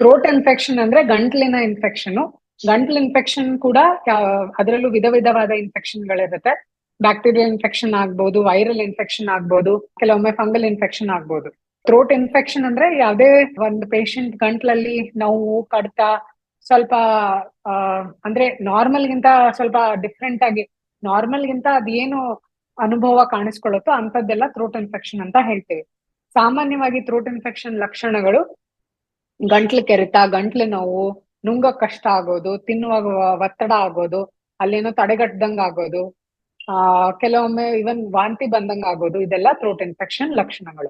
Throat infection ಅಂದ್ರೆ ಗಂಟ್ಲಿನ infection ಗಂಟ್ಲು infection ಕೂಡ ಅದರಲ್ಲೂ ವಿಧ ವಿಧವಾದ ಇನ್ಫೆಕ್ಷನ್ ಗಳಿರುತ್ತೆ ಬ್ಯಾಕ್ಟೀರಿಯಲ್ ಇನ್ಫೆಕ್ಷನ್ ಆಗ್ಬೋದು ವೈರಲ್ ಇನ್ಫೆಕ್ಷನ್ ಆಗ್ಬೋದು, ಕೆಲವೊಮ್ಮೆ ಫಂಗಲ್ ಇನ್ಫೆಕ್ಷನ್ ಆಗ್ಬೋದು. ಥ್ರೋಟ್ ಇನ್ಫೆಕ್ಷನ್ ಅಂದ್ರೆ ಯಾವುದೇ ಒಂದು ಪೇಷಂಟ್ ಗಂಟ್ಲಲ್ಲಿ ನೋವು, ಕಡಿತ, ಸ್ವಲ್ಪ ಅಂದ್ರೆ ನಾರ್ಮಲ್ ಗಿಂತ ಸ್ವಲ್ಪ ಡಿಫ್ರೆಂಟ್ ಆಗಿ ನಾರ್ಮಲ್ ಗಿಂತ ಅದೇನು ಅನುಭವ ಕಾಣಿಸ್ಕೊಳ್ಳುತ್ತೋ ಅಂತದ್ದೆಲ್ಲ ಥ್ರೋಟ್ ಇನ್ಫೆಕ್ಷನ್ ಅಂತ ಹೇಳ್ತೀವಿ. ಸಾಮಾನ್ಯವಾಗಿ ಥ್ರೋಟ್ ಇನ್ಫೆಕ್ಷನ್ ಲಕ್ಷಣಗಳು ಗಂಟ್ಲು ಕೆರೆತ, ಗಂಟ್ಲು ನೋವು, ನುಂಗ ಕಷ್ಟ ಆಗೋದು, ತಿನ್ನುವಾಗ ಒತ್ತಡ ಆಗೋದು, ಅಲ್ಲೇನೋ ತಡೆಗಟ್ಟದಂಗ್ ಆಗೋದು, ಆ, ಕೆಲವೊಮ್ಮೆ ಇವನ್ ವಾಂತಿ ಬಂದಂಗ ಆಗೋದು, ಇದೆಲ್ಲ ಥ್ರೋಟ್ ಇನ್ಫೆಕ್ಷನ್ ಲಕ್ಷಣಗಳು.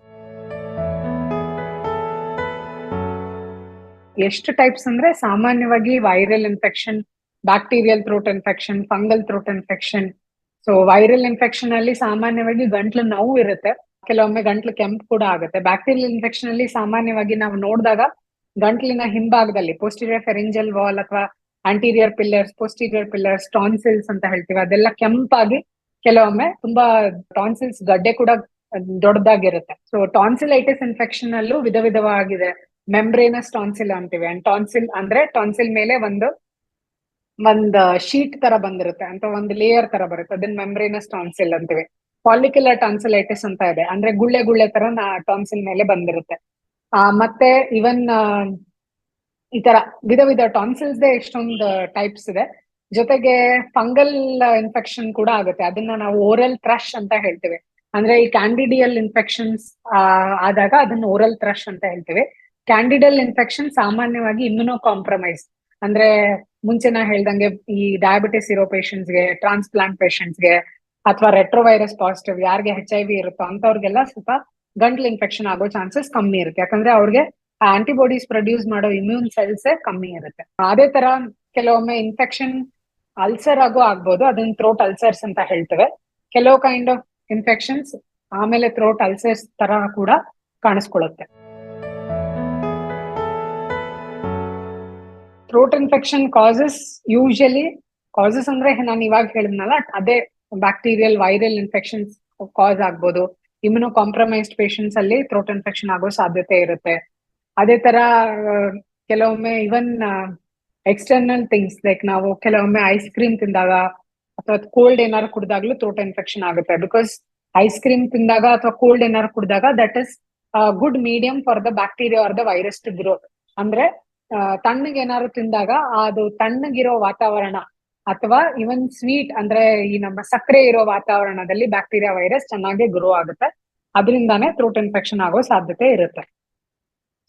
ಎಷ್ಟು ಟೈಪ್ಸ್ ಅಂದ್ರೆ ಸಾಮಾನ್ಯವಾಗಿ viral infection bacterial throat infection fungal throat infection so viral infection ಅಲ್ಲಿ ಸಾಮಾನ್ಯವಾಗಿ ಗಂಟ್ಲು ನೋವು ಇರುತ್ತೆ. ಕೆಲವೊಮ್ಮೆ ಗಂಟ್ಲು ಕೆಂಪು ಕೂಡ ಆಗುತ್ತೆ. ಬ್ಯಾಕ್ಟೀರಿಯಲ್ ಇನ್ಫೆಕ್ಷನ್ ಅಲ್ಲಿ ಸಾಮಾನ್ಯವಾಗಿ ನಾವು ನೋಡಿದಾಗ ಗಂಟ್ಲಿನ ಹಿಂಭಾಗದಲ್ಲಿ ಪೋಸ್ಟೀರಿಯರ್ ಫೆರಿಂಜಲ್ ವಾಲ್ ಅಥವಾ anterior pillars posterior pillars tonsils ಅಂತ ಹೇಳ್ತೀವಿ. ಅದೆಲ್ಲ ಕೆಂಪಾಗಿ ಕೆಲವೊಮ್ಮೆ ತುಂಬಾ ಟಾನ್ಸಿಲ್ಸ್ ಗಡ್ಡೆ ಕೂಡ ದೊಡ್ಡದಾಗಿರುತ್ತೆ. ಸೊ ಟಾನ್ಸಿಲೈಟಿಸ್ ಇನ್ಫೆಕ್ಷನ್ ಅಲ್ಲೂ ವಿಧ ವಿಧವಾಗಿದೆ. ಮೆಂಬ್ರೇನಸ್ ಟಾನ್ಸಿಲ್ ಅಂತೀವಿ. ಅಂಡ್ ಟಾನ್ಸಿಲ್ ಅಂದ್ರೆ ಟಾನ್ಸಿಲ್ ಮೇಲೆ ಒಂದು, ಒಂದ್ ಶೀಟ್ ತರ ಬಂದಿರುತ್ತೆ. ಅಂತ ಒಂದು ಲೇಯರ್ ತರ ಬರುತ್ತೆ. ಅದನ್ನ ಮೆಂಬ್ರೇನಸ್ ಟಾನ್ಸಿಲ್ ಅಂತೀವಿ. ಪಾಲಿಕ್ಯುಲರ್ ಟಾನ್ಸಿಲೈಟಿಸ್ ಅಂತ ಇದೆ. ಅಂದ್ರೆ ಗುಳ್ಳೆ ಗುಳ್ಳೆ ತರ ಟಾನ್ಸಿಲ್ ಮೇಲೆ ಬಂದಿರುತ್ತೆ. ಮತ್ತೆ ಇವನ್ ಈ ತರ ವಿಧ ವಿಧ ಟಾನ್ಸಿಲ್ಸ್ ಎಷ್ಟೊಂದು ಟೈಪ್ಸ್ ಇದೆ. ಜೊತೆಗೆ ಫಂಗಲ್ ಇನ್ಫೆಕ್ಷನ್ ಕೂಡ ಆಗುತ್ತೆ. ಅದನ್ನ ನಾವು ಓರಲ್ ಥ್ರಶ್ ಅಂತ ಹೇಳ್ತೇವೆ. ಅಂದ್ರೆ ಈ ಕ್ಯಾಂಡಿಡಿಯಲ್ ಇನ್ಫೆಕ್ಷನ್ಸ್ ಆದಾಗ ಅದನ್ನ ಓರಲ್ ಥ್ರಶ್ ಅಂತ ಹೇಳ್ತೇವೆ. ಕ್ಯಾಂಡಿಡಲ್ ಇನ್ಫೆಕ್ಷನ್ ಸಾಮಾನ್ಯವಾಗಿ ಇಮ್ಯುನೋ ಕಾಂಪ್ರಮೈಸ್ ಅಂದ್ರೆ ಮುಂಚೆ ನಾ ಹೇಳ್ದಂಗೆ ಈ ಡಯಾಬಿಟಿಸ್ ಇರೋ ಪೇಷಂಟ್ಸ್ಗೆ ಟ್ರಾನ್ಸ್ಪ್ಲಾಂಟ್ ಪೇಷಂಟ್ಸ್ಗೆ ಅಥವಾ ರೆಟ್ರೋವೈರಸ್ ಪಾಸಿಟಿವ್ ಯಾರಿಗೆ ಹೆಚ್ ಐ ವಿ ಇರುತ್ತೋ ಅಂತವ್ರಿಗೆಲ್ಲ ಸ್ವಲ್ಪ ಗಂಟ್ಲು ಇನ್ಫೆಕ್ಷನ್ ಆಗೋ ಚಾನ್ಸಸ್ ಕಮ್ಮಿ ಇರುತ್ತೆ. ಯಾಕಂದ್ರೆ ಅವ್ರಿಗೆ ಆಂಟಿಬಾಡೀಸ್ ಪ್ರೊಡ್ಯೂಸ್ ಮಾಡೋ ಇಮ್ಯೂನ್ ಸೆಲ್ಸ್ ಕಮ್ಮಿ ಇರುತ್ತೆ. ಅದೇ ತರ ಕೆಲವೊಮ್ಮೆ ಇನ್ಫೆಕ್ಷನ್ ಅಲ್ಸರ್ ಆಗೋ ಆಗ್ಬೋದು. ಅದನ್ನ ಥ್ರೋಟ್ ಅಲ್ಸರ್ಸ್ ಅಂತ ಹೇಳ್ತೇವೆ. ಕೆಲವು ಕೈಂಡ್ ಆಫ್ ಇನ್ಫೆಕ್ಷನ್ಸ್ ಆಮೇಲೆ ಥ್ರೋಟ್ ಅಲ್ಸರ್ಸ್ ತರ ಕೂಡ ಕಾಣಿಸ್ಕೊಳ್ಳುತ್ತೆ. Throat infection causes usually causes ಅಂದ್ರೆ ನಾನು ಇವಾಗ ಹೇಳಿದ್ನಲ್ಲ, ಅದೇ ಬ್ಯಾಕ್ಟೀರಿಯಲ್ ವೈರಲ್ ಇನ್ಫೆಕ್ಷನ್ಸ್ ಕಾಸ್ ಆಗ್ಬೋದು. ಇಮ್ಯುನೋ ಕಾಂಪ್ರಮೈಸ್ಡ್ ಪೇಷಂಟ್ಸ್ ಅಲ್ಲಿ ಥ್ರೋಟ್ ಇನ್ಫೆಕ್ಷನ್ ಆಗೋ ಸಾಧ್ಯತೆ ಇರುತ್ತೆ. ಅದೇ ತರ ಕೆಲವೊಮ್ಮೆ ಇವನ್ ಎಕ್ಸ್ಟರ್ನಲ್ ಥಿಂಗ್ಸ್ ಲೈಕ್ ನಾವು ಕೆಲವೊಮ್ಮೆ ಐಸ್ ಕ್ರೀಮ್ ತಿಂದಾಗ ಅಥವಾ ಕೋಲ್ಡ್ ಏನಾದ್ರು ಕುಡಿದಾಗ್ಲೂ ಥ್ರೋಟ್ ಇನ್ಫೆಕ್ಷನ್ ಆಗುತ್ತೆ. ಬಿಕಾಸ್ ಐಸ್ ಕ್ರೀಮ್ ತಿಂದಾಗ ಅಥವಾ ಕೋಲ್ಡ್ ಏನಾದ್ರು ಕುಡಿದಾಗ that is good medium for the bacteria or the virus to growth ಅಂದ್ರೆ ತಣ್ಣಗೆ ಏನಾದ್ರು ತಿಂದಾಗ ಅದು ತಣ್ಣಗಿರೋ ವಾತಾವರಣ ಅಥವಾ ಇವನ್ ಸ್ವೀಟ್ ಅಂದ್ರೆ ಈ ನಮ್ಮ ಸಕ್ಕರೆ ಇರೋ ವಾತಾವರಣದಲ್ಲಿ ಬ್ಯಾಕ್ಟೀರಿಯಾ ವೈರಸ್ ಚೆನ್ನಾಗಿ ಗ್ರೋ ಆಗುತ್ತೆ. ಅದರಿಂದಾನೇ ಥ್ರೋಟ್ ಇನ್ಫೆಕ್ಷನ್ ಆಗೋ ಸಾಧ್ಯತೆ ಇರುತ್ತೆ.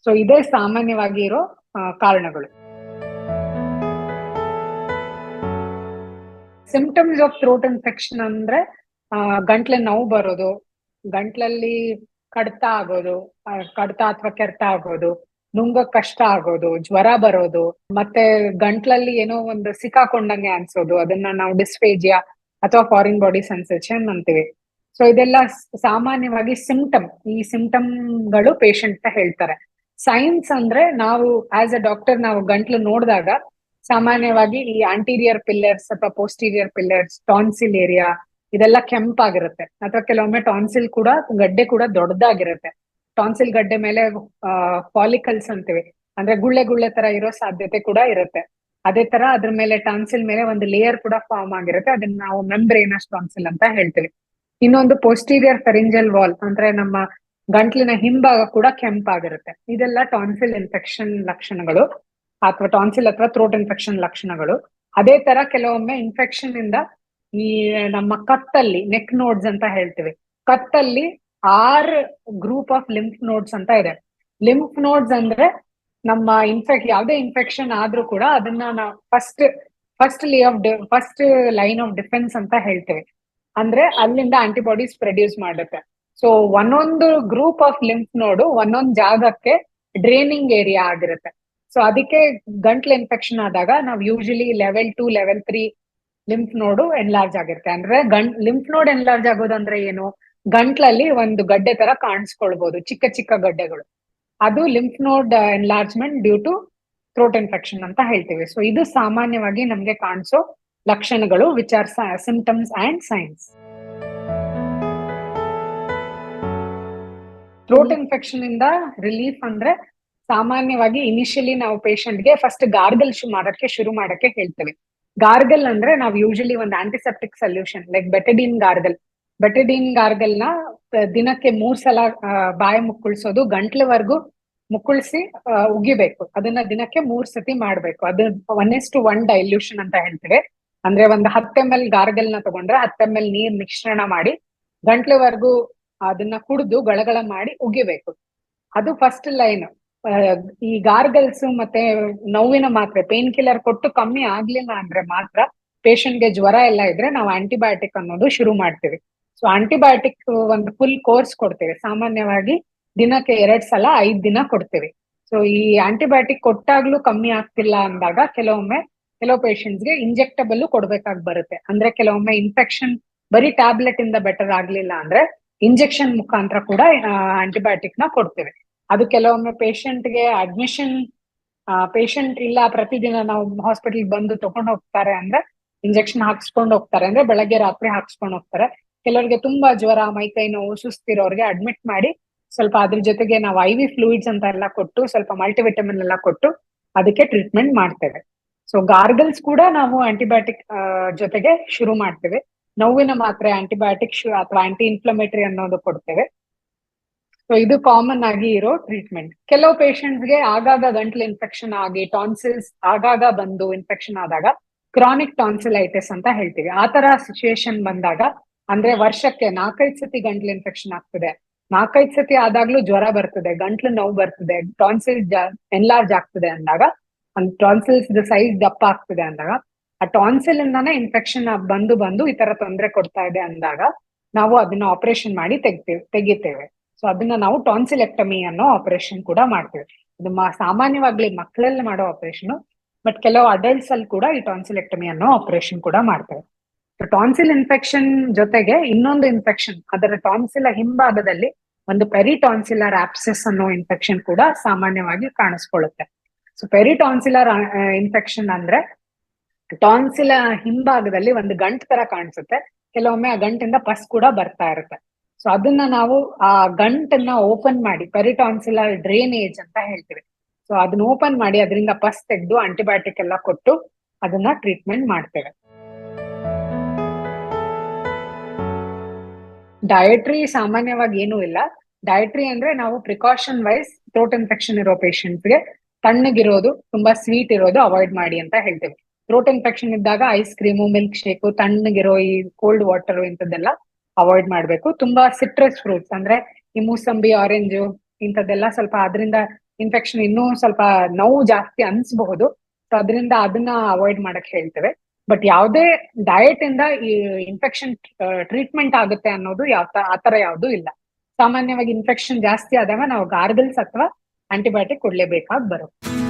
ಸೊ ಇದೇ ಸಾಮಾನ್ಯವಾಗಿ ಇರೋ ಕಾರಣಗಳು. ಸಿಂಪ್ಟಮ್ಸ್ ಆಫ್ ಥ್ರೋಟ್ ಇನ್ಫೆಕ್ಷನ್ ಅಂದ್ರೆ ಗಂಟ್ಲೆ ನೋವು ಬರೋದು, ಗಂಟ್ಲಲ್ಲಿ ಕಡ್ತ ಆಗೋದು ಕಡ್ತ ಅಥವಾ ಕೆರೆತ ಆಗೋದು ನುಂಗಕ್ ಕಷ್ಟ ಆಗೋದು, ಜ್ವರ ಬರೋದು, ಮತ್ತೆ ಗಂಟ್ಲಲ್ಲಿ ಏನೋ ಒಂದು ಸಿಕ್ಕಾಕೊಂಡಂಗೆ ಅನ್ಸೋದು, ಅದನ್ನ ನಾವು ಡಿಸ್ಫೇಜಿಯಾ ಅಥವಾ ಫಾರಿನ್ ಬಾಡಿ ಸೆನ್ಸೇಷನ್ ಅಂತೀವಿ. ಸೊ ಇದೆಲ್ಲ ಸಾಮಾನ್ಯವಾಗಿ ಸಿಂಪ್ಟಮ್, ಈ ಸಿಂಪ್ಟಮ್ಗಳು ಪೇಷಂಟ್ ಹೇಳ್ತಾರೆ. ಸೈನ್ಸ್ ಅಂದ್ರೆ ನಾವು, ಆಸ್ ಅ ಡಾಕ್ಟರ್ ನಾವು ಗಂಟ್ಲು ನೋಡಿದಾಗ, ಸಾಮಾನ್ಯವಾಗಿ ಈ ಆಂಟೀರಿಯರ್ ಪಿಲ್ಲರ್ಸ್ ಅಥವಾ ಪೋಸ್ಟೀರಿಯರ್ ಪಿಲ್ಲರ್ಸ್ ಟಾನ್ಸಿಲ್ ಏರಿಯಾ ಇದೆಲ್ಲ ಕೆಂಪಾಗಿರುತ್ತೆ. ಅಥವಾ ಕೆಲವೊಮ್ಮೆ ಟಾನ್ಸಿಲ್ ಕೂಡ, ಗಡ್ಡೆ ಕೂಡ ದೊಡ್ಡದಾಗಿರುತ್ತೆ. ಟಾನ್ಸಿಲ್ ಗಡ್ಡೆ ಮೇಲೆ ಪಾಲಿಕಲ್ಸ್ ಅಂತೀವಿ. ಅಂದ್ರೆ ಗುಳ್ಳೆ ಗುಳ್ಳೆ ತರ ಇರೋ ಸಾಧ್ಯತೆ ಕೂಡ ಇರುತ್ತೆ. ಅದೇ ತರ ಅದ್ರ ಮೇಲೆ ಟಾನ್ಸಿಲ್ ಮೇಲೆ ಒಂದು ಲೇಯರ್ ಕೂಡ ಫಾರ್ಮ್ ಆಗಿರುತ್ತೆ. ಅದನ್ನ ನಾವು ಮೆಂಬ್ರೇನಸ್ ಟಾನ್ಸಿಲ್ ಅಂತ ಹೇಳ್ತೀವಿ. ಇನ್ನೊಂದು ಪೋಸ್ಟೀರಿಯರ್ ಫೆರಿಂಜಲ್ ವಾಲ್ ಅಂದ್ರೆ ನಮ್ಮ ಗಂಟ್ಲಿನ ಹಿಂಭಾಗ ಕೂಡ ಕೆಂಪಾಗಿರುತ್ತೆ. ಇದೆಲ್ಲ ಟಾನ್ಸಿಲ್ ಇನ್ಫೆಕ್ಷನ್ ಲಕ್ಷಣಗಳು, ಅಥವಾ ಟಾನ್ಸಿಲ್ ಅಥವಾ ಥ್ರೋಟ್ ಇನ್ಫೆಕ್ಷನ್ ಲಕ್ಷಣಗಳು. ಅದೇ ತರ ಕೆಲವೊಮ್ಮೆ ಇನ್ಫೆಕ್ಷನ್ ಇಂದ ಈ ನಮ್ಮ ಕತ್ತಲ್ಲಿ ನೆಕ್ ನೋಡ್ಸ್ ಅಂತ ಹೇಳ್ತೀವಿ. ಕತ್ತಲ್ಲಿ ಆರ್ ಗ್ರೂಪ್ ಆಫ್ ಲಿಂಫ್ ನೋಡ್ಸ್ ಅಂತ ಇದೆ. ಲಿಂಫ್ ನೋಡ್ಸ್ ಅಂದ್ರೆ ನಮ್ಮ ಇನ್ಫೆಕ್ಟ್ ಯಾವುದೇ ಇನ್ಫೆಕ್ಷನ್ ಆದ್ರೂ ಕೂಡ ಅದನ್ನ ನಾವು first first lay of first line of defence ಅಂತ ಹೇಳ್ತೇವೆ. ಅಂದ್ರೆ ಅಲ್ಲಿಂದ ಆಂಟಿಬಾಡೀಸ್ ಪ್ರೊಡ್ಯೂಸ್ ಮಾಡುತ್ತೆ. ಸೊ ಒಂದೊಂದು ಗ್ರೂಪ್ ಆಫ್ ಲಿಂಫ್ ನೋಡು ಒಂದೊಂದು ಜಾಗಕ್ಕೆ ಡ್ರೈನಿಂಗ್ ಏರಿಯಾ ಆಗಿರುತ್ತೆ. ಸೊ ಅದಕ್ಕೆ ಗಂಟ್ಲು ಇನ್ಫೆಕ್ಷನ್ ಆದಾಗ ನಾವು usually level two level three lymph node enlarge ಆಗಿರುತ್ತೆ. ಅಂದ್ರೆ ಗಂಟ್ ಲಿಂಫ್ ನೋಡ್ ಎನ್ಲಾರ್ಜ್ ಆಗೋದಂದ್ರೆ ಏನು? ಗಂಟ್ಲಲ್ಲಿ ಒಂದು ಗಡ್ಡೆ ತರ ಕಾಣಿಸ್ಕೊಳ್ಬಹುದು ಚಿಕ್ಕ ಚಿಕ್ಕ ಗಡ್ಡೆಗಳು. ಅದು lymph node enlargement due to throat infection ಅಂತ ಹೇಳ್ತೀವಿ. ಸೊ ಇದು ಸಾಮಾನ್ಯವಾಗಿ ನಮ್ಗೆ ಕಾಣಿಸೋ ಲಕ್ಷಣಗಳು which are symptoms and signs throat infection ಇಂದ ರಿಲೀಫ್ ಅಂದ್ರೆ ಸಾಮಾನ್ಯವಾಗಿ ಇನಿಷಿಯಲಿ ನಾವು ಗೆ ಫಸ್ಟ್ ಗಾರ್ಗಲ್ ಮಾಡಕ್ಕೆ ಶುರು ಮಾಡಕ್ಕೆ ಹೇಳ್ತೇವೆ. ಗಾರ್ಗಲ್ ಅಂದ್ರೆ ನಾವು ಯೂಶಲಿ ಒಂದು antiseptic solution like Betadine gargle. Betadine ಗಾರ್ಗಲ್ನ ದಿನಕ್ಕೆ ಮೂರ್ ಸಲ ಬಾಯಿ ಮುಕ್ಕುಳ್ಸೋದು, ಗಂಟ್ಲವರೆಗೂ ಮುಕ್ಕುಳ್ಸಿ ಉಗಿಬೇಕು. ಅದನ್ನ ದಿನಕ್ಕೆ ಮೂರ್ ಸತಿ ಮಾಡ್ಬೇಕು. ಅದು one is to one dilution ಅಂತ ಹೇಳ್ತೇವೆ. ಅಂದ್ರೆ ಒಂದು ಹತ್ತು ಎಂ ಎಲ್ ಗಾರ್ಗಲ್ನ ತಗೊಂಡ್ರೆ ಹತ್ತು ಎಂ ಎಲ್ ನೀರ್ ಮಿಶ್ರಣ ಮಾಡಿ, ಗಂಟ್ಲವರೆಗೂ ಅದನ್ನ ಕುಡಿದು ಗಳಗಳ ಮಾಡಿ ಉಗಿಬೇಕು. ಅದು ಫಸ್ಟ್ ಲೈನ್ ಈ ಗಾರ್ಗಲ್ಸ್ ಮತ್ತೆ ನೋವಿನ ಮಾತ್ರೆ ಪೇನ್ ಕಿಲ್ಲರ್ ಕೊಟ್ಟು ಕಮ್ಮಿ ಆಗ್ಲಿಲ್ಲ ಅಂದ್ರೆ ಮಾತ್ರ ಪೇಷಂಟ್ಗೆ ಜ್ವರ ಎಲ್ಲ ಇದ್ರೆ ನಾವು ಆಂಟಿಬಯೋಟಿಕ್ ಅನ್ನೋದು ಶುರು ಮಾಡ್ತೀವಿ. ಸೊ ಆಂಟಿಬಯೋಟಿಕ್ ಒಂದು ಫುಲ್ ಕೋರ್ಸ್ ಕೊಡ್ತೇವೆ. ಸಾಮಾನ್ಯವಾಗಿ ದಿನಕ್ಕೆ ಎರಡ್ ಸಲ ಐದ್ ದಿನ ಕೊಡ್ತೇವೆ. ಸೊ ಈ ಆಂಟಿಬಯೋಟಿಕ್ ಕೊಟ್ಟಾಗ್ಲೂ ಕಮ್ಮಿ ಆಗ್ತಿಲ್ಲ ಅಂದಾಗ ಕೆಲವೊಮ್ಮೆ ಕೆಲವು ಪೇಷಂಟ್ಸ್ಗೆ ಇಂಜೆಕ್ಟಬಲ್ ಕೊಡ್ಬೇಕಾಗಿ ಬರುತ್ತೆ. ಅಂದ್ರೆ ಕೆಲವೊಮ್ಮೆ ಇನ್ಫೆಕ್ಷನ್ ಬರೀ ಟ್ಯಾಬ್ಲೆಟ್ ಇಂದ ಬೆಟರ್ ಆಗ್ಲಿಲ್ಲ ಅಂದ್ರೆ ಇಂಜೆಕ್ಷನ್ ಮುಖಾಂತರ ಕೂಡ ಆಂಟಿಬಯೋಟಿಕ್ನ ಕೊಡ್ತೇವೆ. ಅದು ಕೆಲವೊಮ್ಮೆ ಪೇಷಂಟ್ಗೆ ಗೆ ಅಡ್ಮಿಷನ್ ಪೇಷಂಟ್ ಇಲ್ಲ, ಪ್ರತಿದಿನ ನಾವು ಹಾಸ್ಪಿಟಲ್ ಬಂದು ತಗೊಂಡು ಹೋಗ್ತಾರೆ ಅಂದ್ರೆ ಇಂಜೆಕ್ಷನ್ ಹಾಕ್ಸ್ಕೊಂಡು ಹೋಗ್ತಾರೆ. ಅಂದ್ರೆ ಬೆಳಗ್ಗೆ ರಾತ್ರಿ ಹಾಕ್ಸ್ಕೊಂಡು ಹೋಗ್ತಾರೆ. ಕೆಲವರಿಗೆ ತುಂಬಾ ಜ್ವರ, ಮೈಕೈ ನೋವು, ಸುಸ್ತಿರೋರಿಗೆ ಅಡ್ಮಿಟ್ ಮಾಡಿ ಸ್ವಲ್ಪ ಅದ್ರ ಜೊತೆಗೆ ನಾವು ಐ ವಿ ಫ್ಲೂಯಿಡ್ಸ್ ಅಂತ ಎಲ್ಲ ಕೊಟ್ಟು ಸ್ವಲ್ಪ ಮಲ್ಟಿವಿಟಮಿನ್ ಎಲ್ಲ ಕೊಟ್ಟು ಅದಕ್ಕೆ ಟ್ರೀಟ್ಮೆಂಟ್ ಮಾಡ್ತೇವೆ. ಸೊ ಗಾರ್ಗಲ್ಸ್ ಕೂಡ ನಾವು ಆಂಟಿಬಯೋಟಿಕ್ ಜೊತೆಗೆ ಶುರು ಮಾಡ್ತೇವೆ. ನೋವಿನ ಮಾತ್ರೆ ಆಂಟಿಬಯೋಟಿಕ್ ಅಥವಾ ಆಂಟಿ ಇನ್ಫ್ಲಮೇಟರಿ ಅನ್ನೋದು ಕೊಡ್ತೇವೆ. ಸೊ ಇದು ಕಾಮನ್ ಆಗಿ ಇರೋ ಟ್ರೀಟ್ಮೆಂಟ್ ಕೆಲವು ಪೇಷಂಟ್ಸ್ಗೆ ಆಗಾಗ ಗಂಟ್ಲು ಇನ್ಫೆಕ್ಷನ್ ಆಗಿ ಟಾನ್ಸಿಲ್ಸ್ ಆಗಾಗ ಬಂದು ಇನ್ಫೆಕ್ಷನ್ ಆದಾಗ ಕ್ರಾನಿಕ್ ಟಾನ್ಸಿಲೈಟಿಸ್ ಅಂತ ಹೇಳ್ತೀವಿ. ಆ ತರ ಸಿಚುಯೇಷನ್ ಬಂದಾಗ ಅಂದ್ರೆ ವರ್ಷಕ್ಕೆ ನಾಲ್ಕೈದು ಸತಿ ಗಂಟ್ಲು ಇನ್ಫೆಕ್ಷನ್ ಆಗ್ತದೆ. ನಾಲ್ಕೈದು ಸತಿ ಆದಾಗ್ಲೂ ಜ್ವರ ಬರ್ತದೆ, ಗಂಟ್ಲು ನೋವು ಬರ್ತದೆ ಟಾನ್ಸಿಲ್ ಎನ್ಲಾರ್ಜ್ ಆಗ್ತದೆ ಅಂದಾಗ ಟಾನ್ಸಿಲ್ಸ್ ಸೈಜ್ ದಪ್ಪ ಆಗ್ತದೆ ಅಂದಾಗ, ಆ ಟಾನ್ಸಿಲ್ ಇಂದಾನೆ ಇನ್ಫೆಕ್ಷನ್ ಬಂದು ಬಂದು ಈ ತರ ತೊಂದರೆ ಕೊಡ್ತಾ ಇದೆ ಅಂದಾಗ, ನಾವು ಅದನ್ನ ಆಪರೇಷನ್ ಮಾಡಿ ತೆಗಿತೇವೆ ತೆಗಿತೇವೆ. ಸೊ ಅದನ್ನ ನಾವು ಟಾನ್ಸಿಲೆಕ್ಟಮಿ ಅನ್ನೋ ಆಪರೇಷನ್ ಕೂಡ ಮಾಡ್ತೇವೆ. ಇದು ಸಾಮಾನ್ಯವಾಗ್ಲಿ ಮಕ್ಕಳಲ್ಲಿ ಮಾಡೋ ಆಪರೇಷನ್ ಬಟ್ ಕೆಲವು ಅಡಲ್ಟ್ಸ್ ಅಲ್ಲಿ ಕೂಡ ಈ ಟಾನ್ಸಿಲೆಕ್ಟಮಿ ಅನ್ನೋ ಆಪರೇಷನ್ ಕೂಡ ಮಾಡ್ತೇವೆ. ಟಾನ್ಸಿಲ್ ಇನ್ಫೆಕ್ಷನ್ ಜೊತೆಗೆ ಇನ್ನೊಂದು ಇನ್ಫೆಕ್ಷನ್ ಅದರ ಟಾನ್ಸಿಲ ಹಿಂಭಾಗದಲ್ಲಿ ಒಂದು ಪೆರಿಟಾನ್ಸಿಲರ್ ಆಪ್ಸೆಸ್ ಅನ್ನೋ ಇನ್ಫೆಕ್ಷನ್ ಕೂಡ ಸಾಮಾನ್ಯವಾಗಿ ಕಾಣಿಸ್ಕೊಳ್ಳುತ್ತೆ. ಸೊ ಪೆರಿಟಾನ್ಸಿಲರ್ ಇನ್ಫೆಕ್ಷನ್ ಅಂದ್ರೆ ಟಾನ್ಸಿಲ ಹಿಂಭಾಗದಲ್ಲಿ ಒಂದು ಗಂಟು ತರ ಕಾಣಿಸುತ್ತೆ. ಕೆಲವೊಮ್ಮೆ ಆ ಗಂಟಿಂದ ಪಸ್ ಕೂಡ ಬರ್ತಾ ಇರುತ್ತೆ. ಸೊ ಅದನ್ನ ನಾವು ಆ ಗಂಟನ್ನ ಓಪನ್ ಮಾಡಿ ಪೆರಿಟಾನ್ಸಿಲರ್ ಡ್ರೈನೇಜ್ ಅಂತ ಹೇಳ್ತೀವಿ. ಸೊ ಅದನ್ನ ಓಪನ್ ಮಾಡಿ, ಅದರಿಂದ ಪಸ್ ತೆಗೆದು ಆಂಟಿಬಯೋಟಿಕ್ ಎಲ್ಲ ಕೊಟ್ಟು ಅದನ್ನ ಟ್ರೀಟ್ಮೆಂಟ್ ಮಾಡ್ತೇವೆ. ಡಯಟ್ರಿ ಸಾಮಾನ್ಯವಾಗಿ ಏನೂ ಇಲ್ಲ. ಡಯಟ್ರಿ ಅಂದ್ರೆ ನಾವು ಪ್ರಿಕಾಷನ್ ವೈಸ್ ಥ್ರೋಟ್ ಇನ್ಫೆಕ್ಷನ್ ಇರೋ ಗೆ ತಣ್ಣಗಿರೋದು, ತುಂಬಾ ಸ್ವೀಟ್ ಇರೋದು ಅವಾಯ್ಡ್ ಮಾಡಿ ಅಂತ ಹೇಳ್ತೇವೆ. ಥ್ರೋಟ್ ಇನ್ಫೆಕ್ಷನ್ ಇದ್ದಾಗ ಐಸ್ ಕ್ರೀಮು ಮಿಲ್ಕ್ ಶೇಕು ತಣ್ಣಗಿರೋ ಈ ಕೋಲ್ಡ್ ವಾಟರ್ ಇಂಥದ್ದೆಲ್ಲ ಅವಾಯ್ಡ್ ಮಾಡಬೇಕು. ತುಂಬಾ ಸಿಟ್ರಸ್ ಫ್ರೂಟ್ಸ್ ಅಂದ್ರೆ ಈ ಮೂಸಂಬಿ ಆರೆಂಜು ಇಂಥದ್ದೆಲ್ಲ ಸ್ವಲ್ಪ ಅದರಿಂದ ಇನ್ಫೆಕ್ಷನ್ ಇನ್ನೂ ಸ್ವಲ್ಪ ನೋವು ಜಾಸ್ತಿ ಅನ್ಸಬಹುದು. ಸೊ ಅದರಿಂದ ಅದನ್ನ ಅವಾಯ್ಡ್ ಮಾಡಕ್ ಹೇಳ್ತೇವೆ. ಬಟ್ ಯಾವುದೇ ಡಯಟ್ ಇಂದ ಈ ಇನ್ಫೆಕ್ಷನ್ ಟ್ರೀಟ್ಮೆಂಟ್ ಆಗುತ್ತೆ ಅನ್ನೋದು ಯಾವ ಆತರ ಯಾವ್ದು ಇಲ್ಲ. ಸಾಮಾನ್ಯವಾಗಿ ಇನ್ಫೆಕ್ಷನ್ ಜಾಸ್ತಿ ಆದಾಗ ನಾವು ಗಾರ್ಗಲ್ಸ್ ಅಥವಾ ಆಂಟಿಬಯೋಟಿಕ್ ಕೊಡ್ಲೇಬೇಕಾಗಿ ಬರುತ್ತೆ.